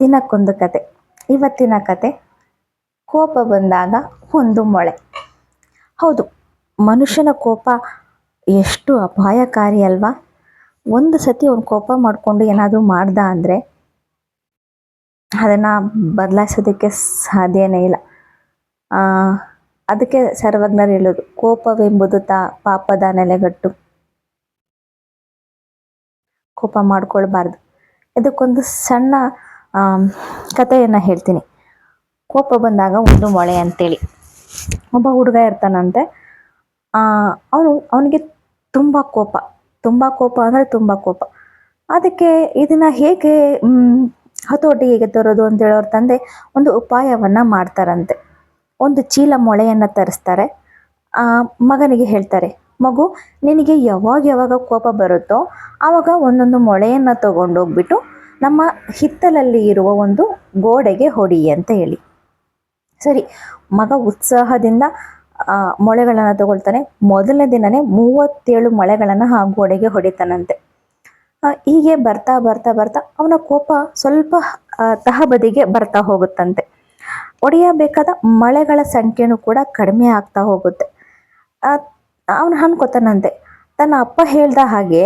ದಿನಕ್ಕೊಂದು ಕತೆ. ಇವತ್ತಿನ ಕತೆ, ಕೋಪ ಬಂದಾಗ ಒಂದು ಮೊಳೆ. ಹೌದು, ಮನುಷ್ಯನ ಕೋಪ ಎಷ್ಟು ಅಪಾಯಕಾರಿ ಅಲ್ವಾ? ಒಂದು ಸತಿ ಅವನು ಕೋಪ ಮಾಡಿಕೊಂಡು ಏನಾದರೂ ಮಾಡ್ದ ಅಂದರೆ ಅದನ್ನು ಬದಲಾಯಿಸೋದಕ್ಕೆ ಸಾಧ್ಯನೇ ಇಲ್ಲ. ಅದಕ್ಕೆ ಸರ್ವಜ್ಞರು ಹೇಳೋದು, ಕೋಪವೆಂಬುದು ತಾ ಪಾಪದ ನೆಲೆಗಟ್ಟು. ಕೋಪ ಮಾಡ್ಕೊಳ್ಬಾರ್ದು. ಇದಕ್ಕೊಂದು ಸಣ್ಣ ಕಥೆಯನ್ನು ಹೇಳ್ತೀನಿ. ಕೋಪ ಬಂದಾಗ ಒಂದು ಮೊಳೆ ಅಂತೇಳಿ. ಒಬ್ಬ ಹುಡುಗ ಇರ್ತಾನಂತೆ. ಅವನು, ಅವನಿಗೆ ತುಂಬ ಕೋಪ. ತುಂಬ ಕೋಪ ಅಂದರೆ ತುಂಬ ಕೋಪ. ಅದಕ್ಕೆ ಇದನ್ನು ಹೇಗೆ ಹತೋಟಿಗೆ ಹೇಗೆ ತರೋದು ಅಂತೇಳಿ ಅವ್ರ ತಂದೆ ಒಂದು ಉಪಾಯವನ್ನು ಮಾಡ್ತಾರಂತೆ. ಒಂದು ಚೀಲ ಮೊಳೆಯನ್ನು ತರಿಸ್ತಾರೆ. ಮಗನಿಗೆ ಹೇಳ್ತಾರೆ, ಮಗು, ನಿನಗೆ ಯಾವಾಗ ಯಾವಾಗ ಕೋಪ ಬರುತ್ತೋ, ಆವಾಗ ಒಂದೊಂದು ಮೊಳೆಯನ್ನು ತಗೊಂಡೋಗ್ಬಿಟ್ಟು ನಮ್ಮ ಹಿತ್ತಲಲ್ಲಿ ಇರುವ ಒಂದು ಗೋಡೆಗೆ ಹೊಡಿ ಅಂತ ಹೇಳಿ. ಸರಿ, ಮಗ ಉತ್ಸಾಹದಿಂದ ಮೊಳೆಗಳನ್ನು ತಗೊಳ್ತಾನೆ. ಮೊದಲನೇ ದಿನನೇ ಮೂವತ್ತೇಳು ಮೊಳೆಗಳನ್ನು ಆ ಗೋಡೆಗೆ ಹೊಡಿತಾನಂತೆ. ಹೀಗೆ ಬರ್ತಾ ಬರ್ತಾ ಬರ್ತಾ ಅವನ ಕೋಪ ಸ್ವಲ್ಪ ತಹಬದಿಗೆ ಬರ್ತಾ ಹೋಗುತ್ತಂತೆ. ಹೊಡೆಯಬೇಕಾದ ಮಳೆಗಳ ಸಂಖ್ಯೆನೂ ಕೂಡ ಕಡಿಮೆ ಆಗ್ತಾ ಹೋಗುತ್ತೆ. ಅವನು ಅನ್ಕೋತಾನಂತೆ, ತನ್ನ ಅಪ್ಪ ಹೇಳ್ದ ಹಾಗೆ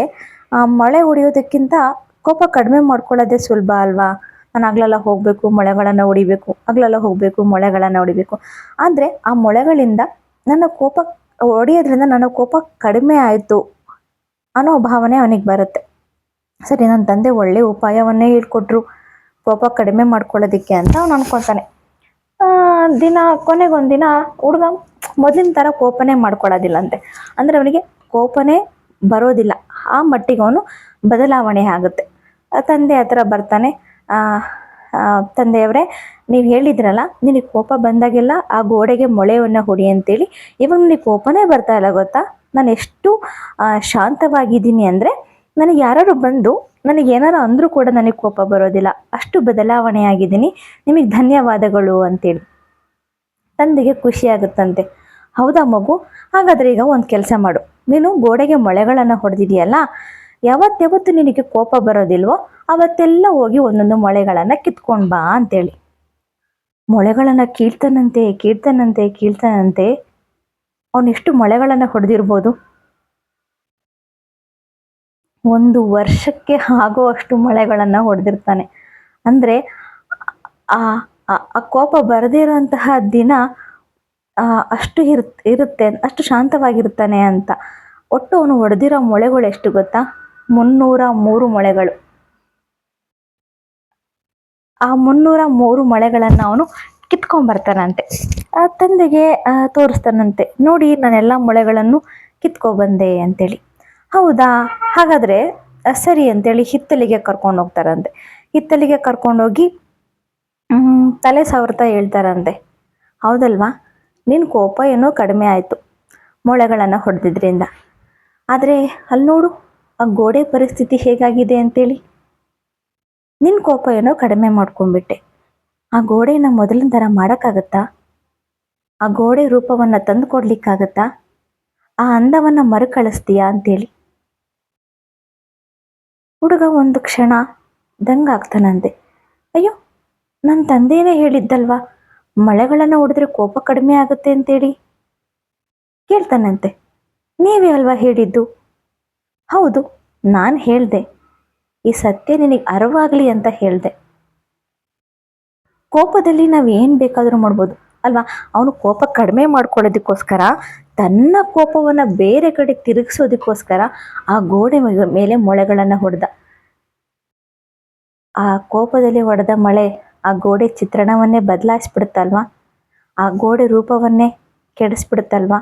ಮಳೆ ಹೊಡೆಯೋದಕ್ಕಿಂತ ಕೋಪ ಕಡಿಮೆ ಮಾಡ್ಕೊಳ್ಳೋದೇ ಸುಲಭ ಅಲ್ವಾ? ನಾನು ಆಗ್ಲೆಲ್ಲ ಹೋಗಬೇಕು ಮೊಳೆಗಳನ್ನು ಹೊಡಿಬೇಕು ಆಗ್ಲೆಲ್ಲ ಹೋಗಬೇಕು ಮೊಳೆಗಳನ್ನು ಹೊಡಿಬೇಕು. ಆದರೆ ಆ ಮೊಳೆಗಳಿಂದ ನನ್ನ ಕೋಪ ಹೊಡಿಯೋದ್ರಿಂದ ನನ್ನ ಕೋಪ ಕಡಿಮೆ ಆಯಿತು ಅನ್ನೋ ಭಾವನೆ ಅವನಿಗೆ ಬರುತ್ತೆ. ಸರಿ ನನ್ನ ತಂದೆ ಒಳ್ಳೆ ಉಪಾಯವನ್ನೇ ಹೇಳ್ಕೊಟ್ರು ಕೋಪ ಕಡಿಮೆ ಮಾಡ್ಕೊಳ್ಳೋದಕ್ಕೆ ಅಂತ ಅವನು ಅನ್ಕೊತಾನೆ. ಆ, ದಿನ ಕೊನೆಗೊಂದಿನ ಹುಡುಗ ಮೊದಲಿನ ಥರ ಕೋಪನೇ ಮಾಡ್ಕೊಳ್ಳೋದಿಲ್ಲಂತೆ ಅಂದರೆ ಅವನಿಗೆ ಕೋಪನೇ ಬರೋದಿಲ್ಲ. ಆ ಮಟ್ಟಿಗೆ ಅವನು ಬದಲಾವಣೆ ಆಗುತ್ತೆ. ತಂದೆ ಹತ್ರ ಬರ್ತಾನೆ ತಂದೆಯವರೇ, ನೀವು ಹೇಳಿದ್ರಲ್ಲ, ನಿನಗೆ ಕೋಪ ಬಂದಾಗೆಲ್ಲ ಆ ಗೋಡೆಗೆ ಮೊಳೆಯನ್ನು ಹೊಡಿ ಅಂತೇಳಿ, ಇವಾಗ ನನಗೆ ಕೋಪನೇ ಬರ್ತಾ ಇಲ್ಲ ಗೊತ್ತಾ? ನಾನು ಎಷ್ಟು ಶಾಂತವಾಗಿದ್ದೀನಿ ಅಂದರೆ, ನನಗೆ ಯಾರು ಬಂದು ನನಗೆ ಏನಾರು ಅಂದರೂ ಕೂಡ ನನಗೆ ಕೋಪ ಬರೋದಿಲ್ಲ. ಅಷ್ಟು ಬದಲಾವಣೆ ಆಗಿದ್ದೀನಿ, ನಿಮಗೆ ಧನ್ಯವಾದಗಳು ಅಂತೇಳಿ. ತಂದೆಗೆ ಖುಷಿ ಆಗುತ್ತಂತೆ. ಹೌದಾ ಮಗು, ಹಾಗಾದರೆ ಈಗ ಒಂದು ಕೆಲಸ ಮಾಡು. ನೀನು ಗೋಡೆಗೆ ಮೊಳೆಗಳನ್ನು ಹೊಡೆದಿದೆಯಲ್ಲ, ಯಾವತ್ತೆವತ್ತು ನಿನಗೆ ಕೋಪ ಬರೋದಿಲ್ವೋ ಅವತ್ತೆಲ್ಲ ಹೋಗಿ ಒಂದೊಂದು ಮೊಳೆಗಳನ್ನು ಕಿತ್ಕೊಂಡು ಬಾ ಅಂತೇಳಿ. ಮೊಳೆಗಳನ್ನು ಕೀಳ್ತಾನಂತೆ ಕೀಳ್ತಾನಂತೆ ಕೀಳ್ತಾನಂತೆ ಅವನೆಷ್ಟು ಮೊಳೆಗಳನ್ನು ಹೊಡೆದಿರ್ಬೋದು? ಒಂದು ವರ್ಷಕ್ಕೆ ಆಗುವಷ್ಟು ಮೊಳೆಗಳನ್ನು ಹೊಡೆದಿರ್ತಾನೆ. ಅಂದರೆ ಆ, ಆ- ಕೋಪ ಬರದೇ ಇರುವಂತಹ ದಿನ ಅಷ್ಟು ಇರು, ಇರುತ್ತೆ, ಅಷ್ಟು ಶಾಂತವಾಗಿರ್ತಾನೆ ಅಂತ. ಒಟ್ಟು ಅವನು ಹೊಡೆದಿರೋ ಮೊಳೆಗಳು ಎಷ್ಟು ಗೊತ್ತಾ? ಮುನ್ನೂರ ಮೂರು ಮೊಳೆಗಳು. ಆ ಮುನ್ನೂರ ಮೂರು ಮೊಳೆಗಳನ್ನು ಅವನು ಕಿತ್ಕೊಂಡ್ಬರ್ತಾನಂತೆ. ಆ ತಂದೆಗೆ ತೋರಿಸ್ತಾನಂತೆ, ನೋಡಿ, ನಾನೆಲ್ಲ ಮೊಳೆಗಳನ್ನು ಕಿತ್ಕೊಬಂದೆ ಅಂತೇಳಿ. ಹೌದಾ? ಹಾಗಾದರೆ ಸರಿ ಅಂತೇಳಿ ಹಿತ್ತಲಿಗೆ ಕರ್ಕೊಂಡು ಹೋಗ್ತಾರಂತೆ. ಹಿತ್ತಲಿಗೆ ಕರ್ಕೊಂಡೋಗಿ ತಲೆ ಸವರ್ತಾ ಹೇಳ್ತಾರಂತೆ. ಹೌದಲ್ವಾ? ನಿನ್ನ ಕೋಪ ಏನೋ ಕಡಿಮೆ ಆಯಿತು ಮೊಳೆಗಳನ್ನು ಹೊಡೆದಿದ್ರಿಂದ. ಆದರೆ ಅಲ್ಲಿ ನೋಡು, ಆ ಗೋಡೆ ಪರಿಸ್ಥಿತಿ ಹೇಗಾಗಿದೆ ಅಂತೇಳಿ. ನಿನ್ನ ಕೋಪ ಏನೋ ಕಡಿಮೆ ಮಾಡ್ಕೊಂಡ್ಬಿಟ್ಟೆ. ಆ ಗೋಡೆನ ಮೊದಲಿನ ಥರ ಮಾಡೋಕ್ಕಾಗತ್ತಾ? ಆ ಗೋಡೆ ರೂಪವನ್ನು ತಂದು ಕೊಡ್ಲಿಕ್ಕಾಗತ್ತಾ? ಆ ಅಂದವನ್ನು ಮರುಕಳಿಸ್ತೀಯಾ ಅಂತೇಳಿ. ಹುಡುಗ ಒಂದು ಕ್ಷಣ ದಂಗಾಗ್ತಾನಂತೆ. ಅಯ್ಯೋ ನನ್ನ ತಂದೆಯೇ ಹೇಳಿದ್ದಲ್ವಾ? ಮಳೆಗಳನ್ನು ಹೊಡೆದ್ರೆ ಕೋಪ ಕಡಿಮೆ ಆಗುತ್ತೆ ಅಂತೇಳಿ? ಕೇಳ್ತಾನಂತೆ. ನೀವೇ ಅಲ್ವಾ ಹೇಳಿದ್ದು? ಹೌದು, ನಾನು ಹೇಳ್ದೆ. ಈ ಸತ್ಯ ನಿನಗೆ ಅರವಾಗಲಿ ಅಂತ ಹೇಳ್ದೆ. ಕೋಪದಲ್ಲಿ ನಾವು ಏನು ಬೇಕಾದರೂ ಮಾಡ್ಬೋದು, ಅಲ್ವಾ? ಅವನು ಕೋಪ ಕಡಿಮೆ ಮಾಡ್ಕೊಳ್ಳೋದಕ್ಕೋಸ್ಕರ, ತನ್ನ ಕೋಪವನ್ನು ಬೇರೆ ಕಡೆ ತಿರುಗಿಸೋದಕ್ಕೋಸ್ಕರ ಆ ಗೋಡೆ ಮೇಲೆ- ಮೊಳೆಗಳನ್ನು ಹೊಡೆದ. ಆ ಕೋಪದಲ್ಲಿ ಹೊಡೆದ ಮಳೆ ಆ ಗೋಡೆ ಚಿತ್ರಣವನ್ನೇ ಬದಲಾಯಿಸ್ಬಿಡುತ್ತಲ್ವಾ? ಆ ಗೋಡೆ ರೂಪವನ್ನೇ ಕೆಡಿಸ್ಬಿಡುತ್ತಲ್ವಾ?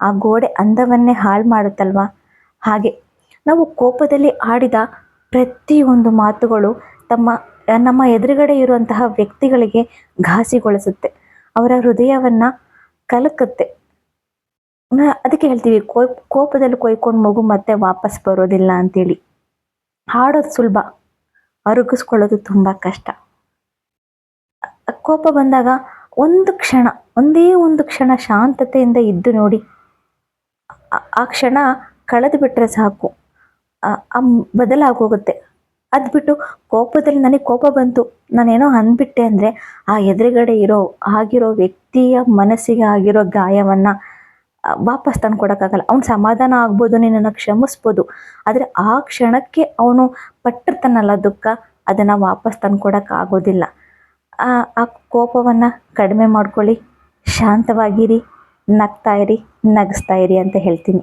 ಆ ಗೋಡೆ ಅಂದವನ್ನೇ ಹಾಳು ಮಾಡುತ್ತಲ್ವಾ? ಹಾಗೆ ನಾವು ಕೋಪದಲ್ಲಿ ಆಡಿದ ಪ್ರತಿಯೊಂದು ಮಾತುಗಳು ತಮ್ಮ, ನಮ್ಮ ಎದುರುಗಡೆ ಇರುವಂತಹ ವ್ಯಕ್ತಿಗಳಿಗೆ ಘಾಸಿಗೊಳಿಸುತ್ತೆ. ಅವರ ಹೃದಯವನ್ನು ಕಲಕುತ್ತೆ. ಅದಕ್ಕೆ ಹೇಳ್ತೀವಿ ಕೋ ಕೋಪದಲ್ಲಿ ಕೊಯ್ಕೊಂಡು ಮಗು ಮತ್ತೆ ವಾಪಸ್ ಬರೋದಿಲ್ಲ ಅಂತೇಳಿ. ಹಾಡೋದು ಸುಲಭ, ಅರಗಿಸ್ಕೊಳ್ಳೋದು ತುಂಬ ಕಷ್ಟ. ಕೋಪ ಬಂದಾಗ ಒಂದು ಕ್ಷಣ, ಒಂದೇ ಒಂದು ಕ್ಷಣ ಶಾಂತತೆಯಿಂದ ಇದ್ದು ನೋಡಿ, ಆ- ಕ್ಷಣ ಕಳೆದು ಬಿಟ್ಟರೆ ಸಾಕು. ಬದಲಾಗೋಗುತ್ತೆ. ಅದು ಬಿಟ್ಟು ಕೋಪದಲ್ಲಿ ನನಗೆ ಕೋಪ ಬಂತು. ನಾನೇನೋ ಅಂದ್ಬಿಟ್ಟೆ ಅಂದರೆ, ಆ ಎದುರುಗಡೆ ಇರೋ, ಆಗಿರೋ ವ್ಯಕ್ತಿಯ ಮನಸ್ಸಿಗೆ ಆಗಿರೋ ಗಾಯವನ್ನು ವಾಪಸ್ ತಂದು ಕೊಡೋಕ್ಕಾಗಲ್ಲ ಅವ್ನು ಸಮಾಧಾನ ಆಗ್ಬೋದು, ನಿನ್ನನ್ನು ಕ್ಷಮಿಸ್ಬೋದು. ಆದರೆ ಆ ಕ್ಷಣಕ್ಕೆ ಅವನು ಪಟ್ಟಿರ್ತಾನಲ್ಲ ದುಃಖ, ಅದನ್ನು ವಾಪಸ್ ತಂದು ಕೊಡೋಕ್ಕಾಗೋದಿಲ್ಲ ಆ ಕೋಪವನ್ನು ಕಡಿಮೆ ಮಾಡ್ಕೊಳ್ಳಿ. ಶಾಂತವಾಗಿರಿ ನಗ್ತಾ ಇರಿ ನಗಿಸ್ತಾ ಇರಿ ಅಂತ ಹೇಳ್ತೀನಿ.